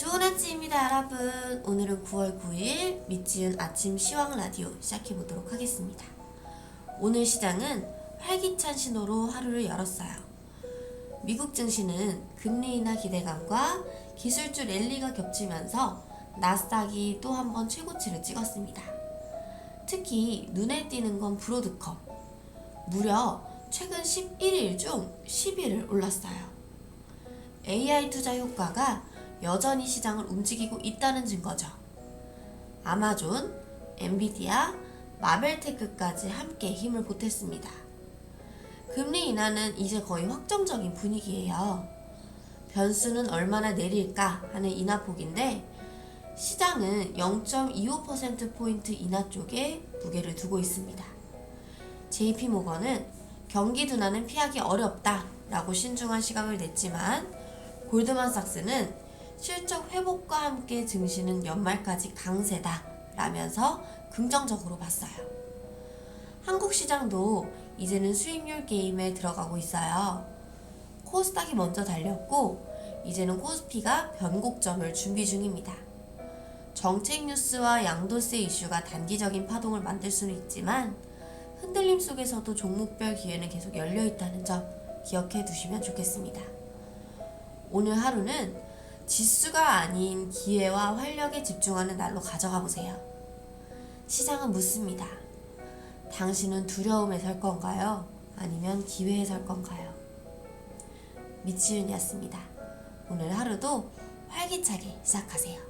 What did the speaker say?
좋은 아침입니다, 여러분. 오늘은 9월 9일 미지은 아침 시황 라디오 시작해 보도록 하겠습니다. 오늘 시장은 활기찬 신호로 하루를 열었어요. 미국 증시는 금리 인하 기대감과 기술주 랠리가 겹치면서 나스닥이 또 한 번 최고치를 찍었습니다. 특히 눈에 띄는 건 브로드컵. 무려 최근 11일 중 10일을 올랐어요. AI 투자 효과가 여전히 시장을 움직이고 있다는 증거죠. 아마존, 엔비디아, 마벨테크까지 함께 힘을 보탰습니다. 금리 인하는 이제 거의 확정적인 분위기예요. 변수는 얼마나 내릴까 하는 인하폭인데 시장은 0.25%포인트 인하 쪽에 무게를 두고 있습니다. JP모건은 경기 둔화는 피하기 어렵다 라고 신중한 시각을 냈지만 골드만삭스는 실적 회복과 함께 증시는 연말까지 강세다 라면서 긍정적으로 봤어요. 한국 시장도 이제는 수익률 게임에 들어가고 있어요. 코스닥이 먼저 달렸고 이제는 코스피가 변곡점을 준비 중입니다. 정책 뉴스와 양도세 이슈가 단기적인 파동을 만들 수는 있지만 흔들림 속에서도 종목별 기회는 계속 열려 있다는 점 기억해 두시면 좋겠습니다. 오늘 하루는 지수가 아닌 기회와 활력에 집중하는 날로 가져가 보세요. 시장은 묻습니다. 당신은 두려움에 살 건가요? 아니면 기회에 살 건가요? 미치윤이었습니다. 오늘 하루도 활기차게 시작하세요.